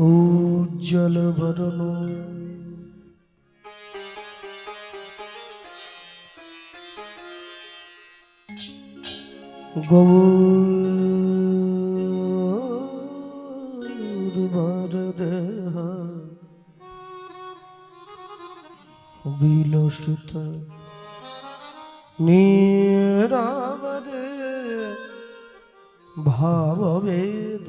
উজ্জ্বল বরণ। গৌর বর দেহ। বিলসিত নিরামদে ভাববেদ।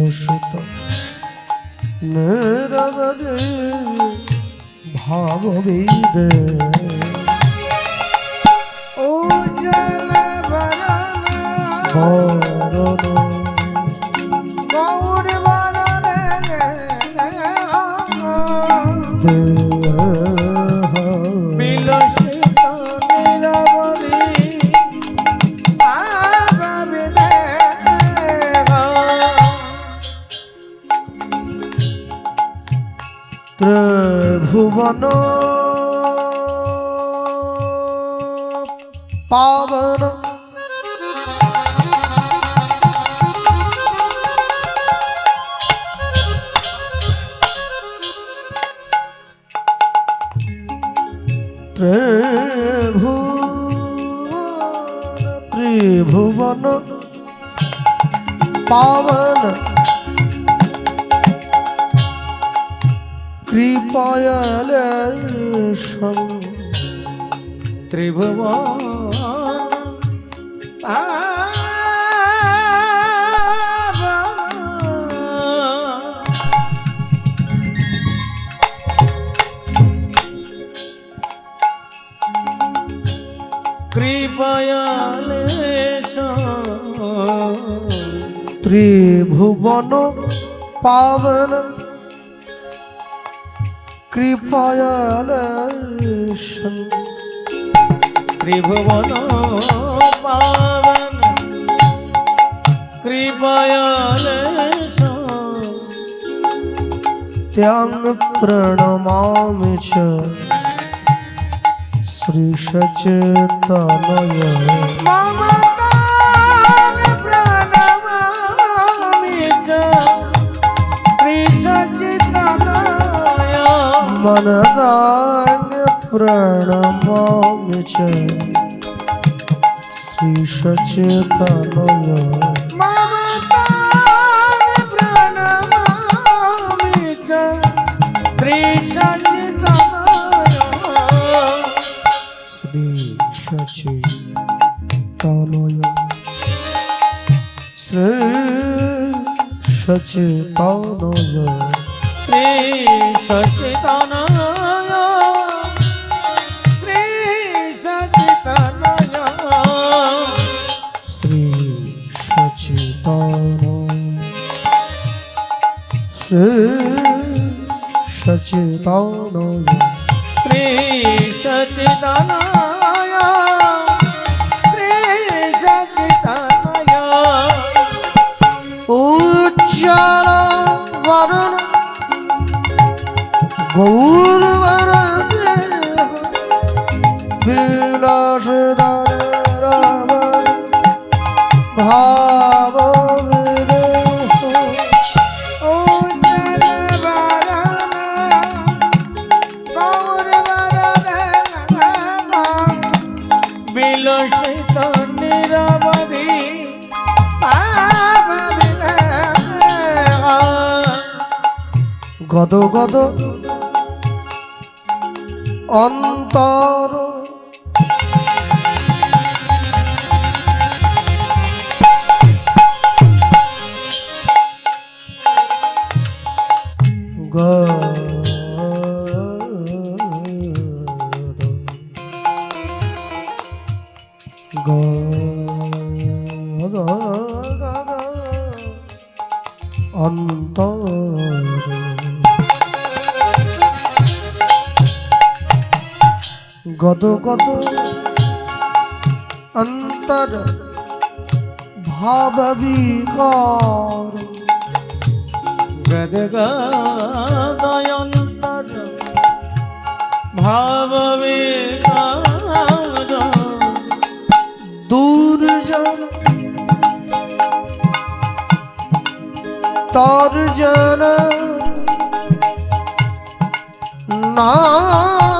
বিলসত নিরবধি ভাববেদ উজ্জ্বল পাবন ত্রিভু ত্রিভুবন পাবন কৃপয়াল ত্রিভুবন। ত্রিভুবন পাবন কৃপয়াল ত্রিভুবন পাবন কৃপয়ালে ত্যাং প্রণমামি চ। শ্রী সচেতনয় মমতার প্রণমামি চ। শ্রী সচিদানয় মনদাং প্রণমামি চ শ্রী সচেতনয় সচেতনয় শ্রী সচিদানয় শ্রী শ্রী সচেতন শ্রী সচেতন বিলসিত নিরবধি গদ গদ অন্তর গদ গদ অন্তর ভাব বিকার ভাব বিকার দূর জন তর জন নাদ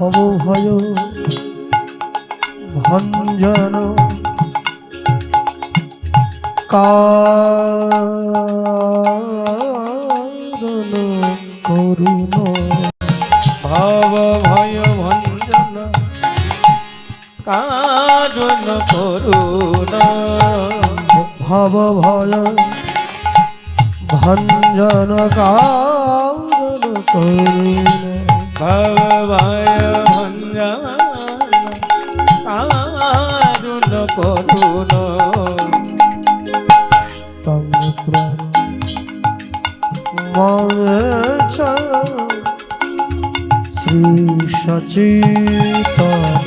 ভব ভয়, ভঞ্জন। কারণ করুণ, ভব ভয়, ভঞ্জন। কারণ করুণ, ভব ভয়, ভঞ্জন। কারণ করুণ। ভব ভয় ভঞ্জন কারণ করুণ তন্ত্র মমেছ শ্রী সচিতন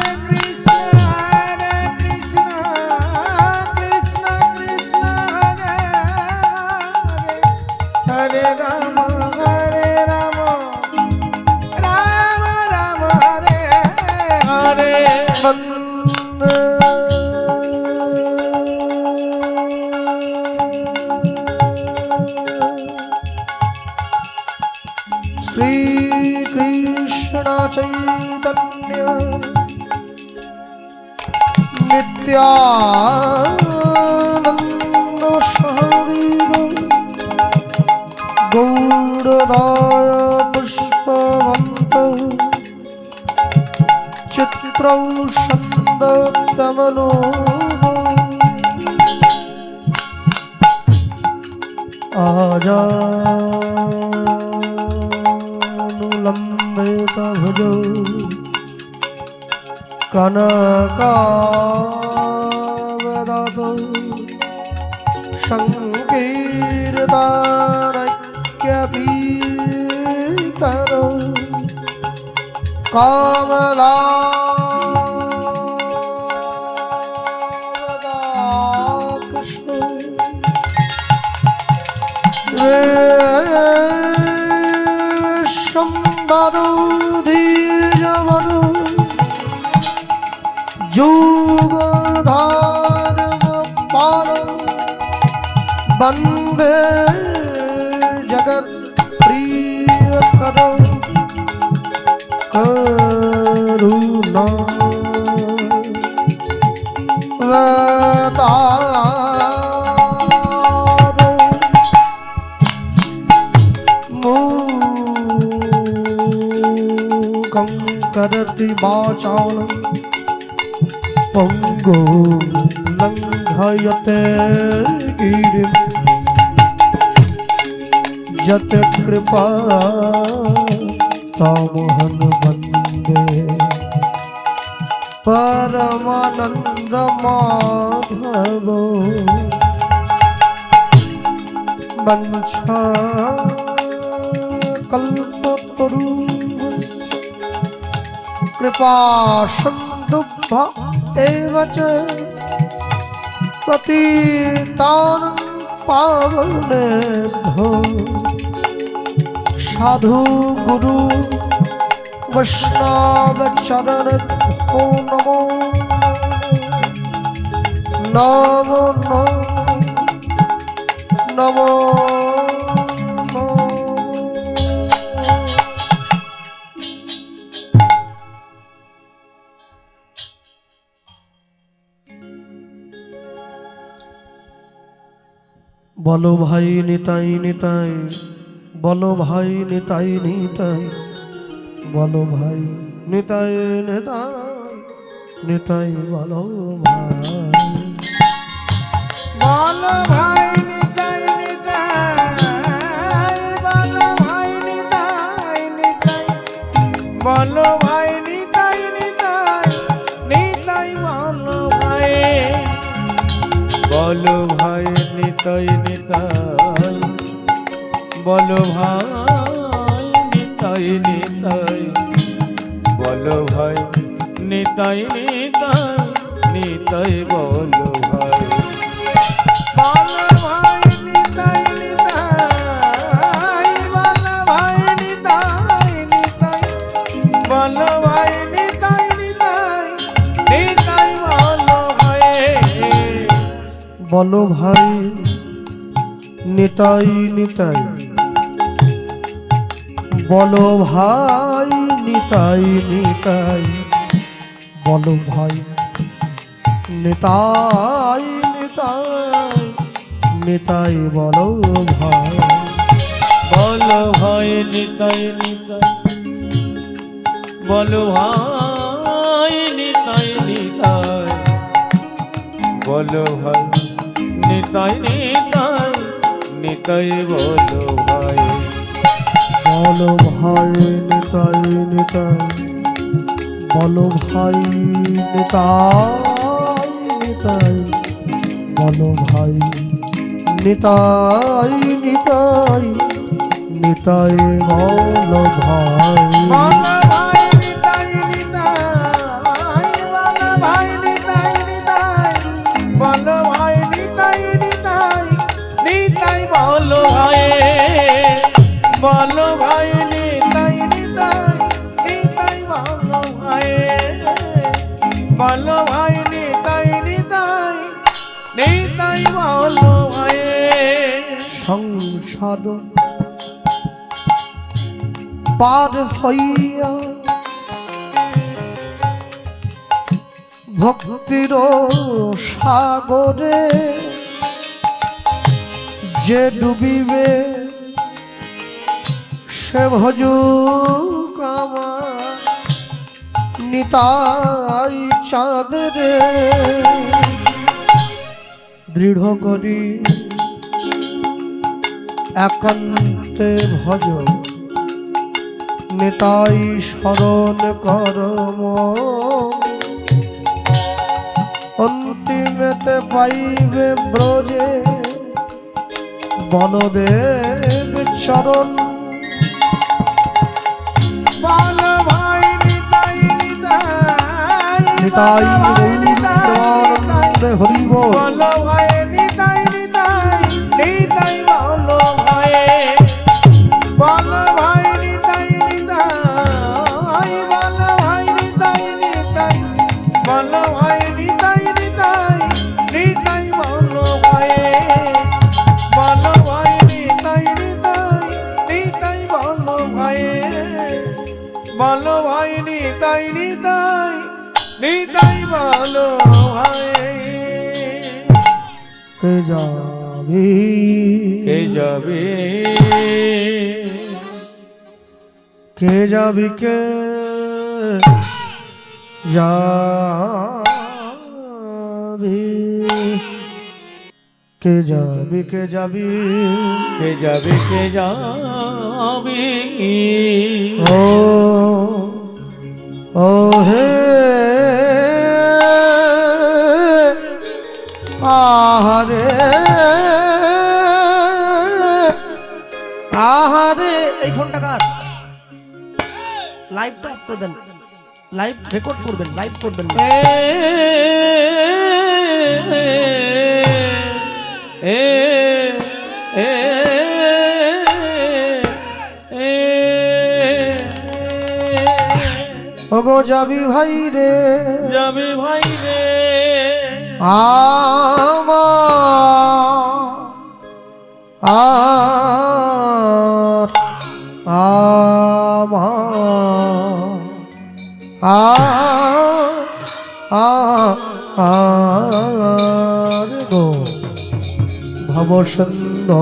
শ্রীকৃষ্ণ চৈতন্য নিত্যানন্দ সহদেব গৌরদায় পুষ্পবন্ত চিত্রৌ ছন্দমনো কনকাবদাত সংকীর্তারক্যপীতরৌ কমলা बंधे जगत प्रिय करो करुणा करती बाचावलं पंगो लंग ধয়তে যত কৃপা তমোহন বন্দে। পরমানন্দ মাধব। বংশা কল্পতরু কৃপা সন্দুভ এই চ পতিতান পাবনেভ্যো সাধু গুরু বৈষ্ণব চরণ নমো নমো নমো। নমো বলো ভাই নিতাই নিতাই বলো ভাই নিতাই নিতাই বলো ভাই নিতাই নিতাই নিতাই বলো ভাই। বলো ভাই বলো ভাই নিতাই নিতাই বলো ভাই নিতাই নিতাই নিতাই বলো ভাই বলো ভাই নিতাই বলো ভাই বলো ভাই নিতাই নিতাই বলো ভাই, নিতাই নিতাই। বলো ভাই, নিতাই নিতাই। নিতাই বলো ভাই। বলো ভাই, নিতাই নিতাই। বলো ভাই, নিতাই নিতাই। বলো ভাই, নিতাই নিতাই। নিতাই বলো ভাই। বলো ভাই নেতাই নেতা বলো ভাই নেতাই নিতাই বলো ভাই নিতাই নিতাই নিতাই বলো ভাই সংসার পার হইয়া ভক্তির সাগরে যে ডুবিবে সে ভজু নিতাই চাঁদরে দৃঢ় করি। একান্তে ভজ। নেতাই স্মরণ করম অন্তিমেতে পাইবে ব্রজে। বনদেব চরণ। নিতাই হরিব বলো ভাই নিতাই নিতাই নিতাই বলো ভাই। কে যাবি কে যাবে? কে যাবি কে? যাবি। কে যাবি কে যাবি? কে যাবে কে যাবে? ও ও হে আহারে আহারে, এই ফোনটা কার? লাইভটা অফ করে দেন। লাইভ রেকর্ড করবেন লাইভ করবেন এ ওগো যাবি ভাই রে। যাবে ভাই রে। আমার আমার আমার আমার গো। ভব সুন্দর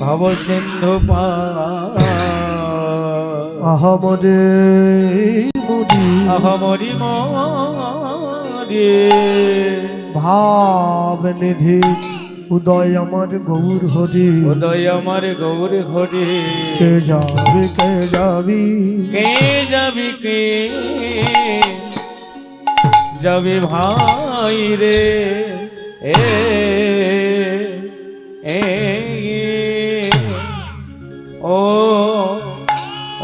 ভব সিন্ধু পা। আহমদে মুদি আহমরি মরে। ভাব নিধি উদয় আমার গৌর হরি। উদয় আমার গৌর ঘরে কে যাবি কে যাবি? কে যাবি কে যাবি ভাই রে? এ এ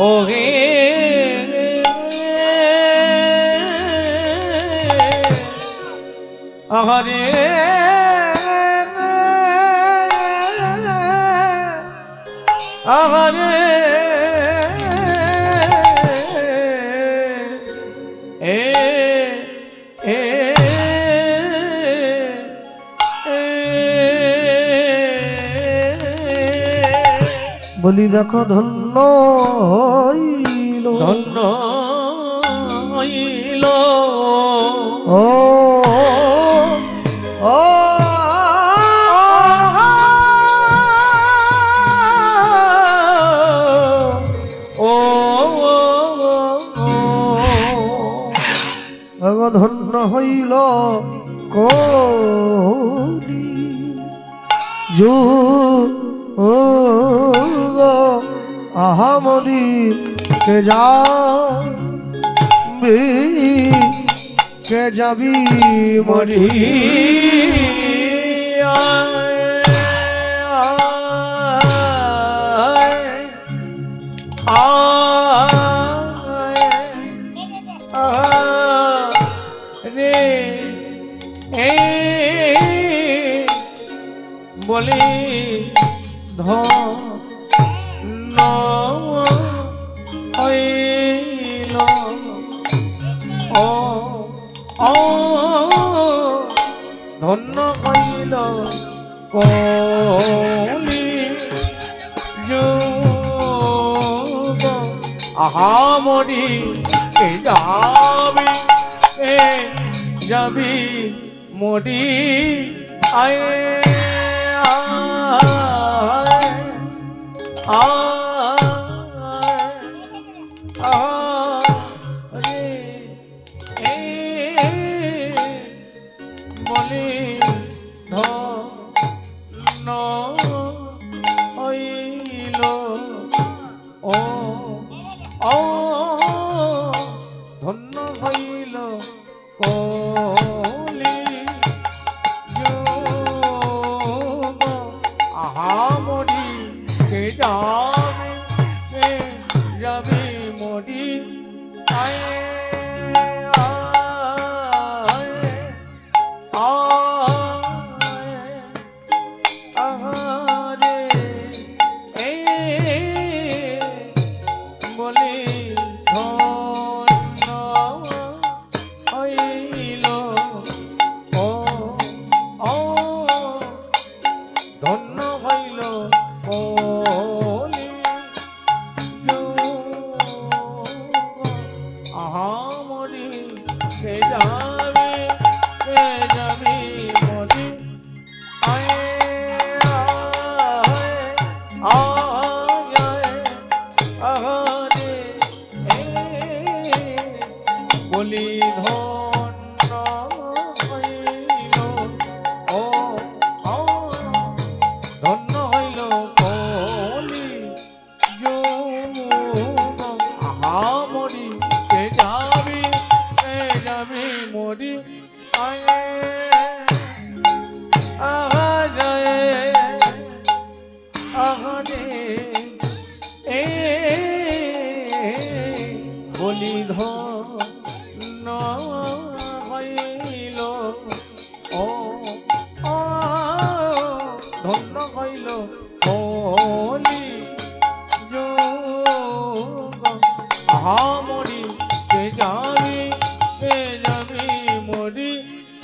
ও হে আহারে বলি দেখো ধন্য হইল ধন্য হইল ও ও ধন্য হইল কলি যু ও আহামরি কে যাবি কে যাবি মরি বলি ধন ধন্য হইল কলি যুগ। আহামরি কে যাবি এ যাবি মরি আয় আয় আরে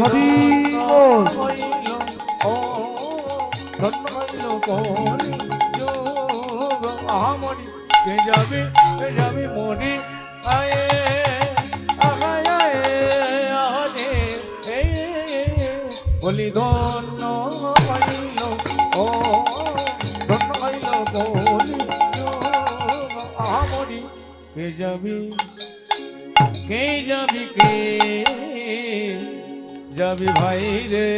হরি আহামরি যাবে যাবে মনে আয়ে বলি। ধন্য পাইল ও ধন্য পাইল বলি আমরি কে যাবি কে যাবি, কে? যাবি ভাই রে?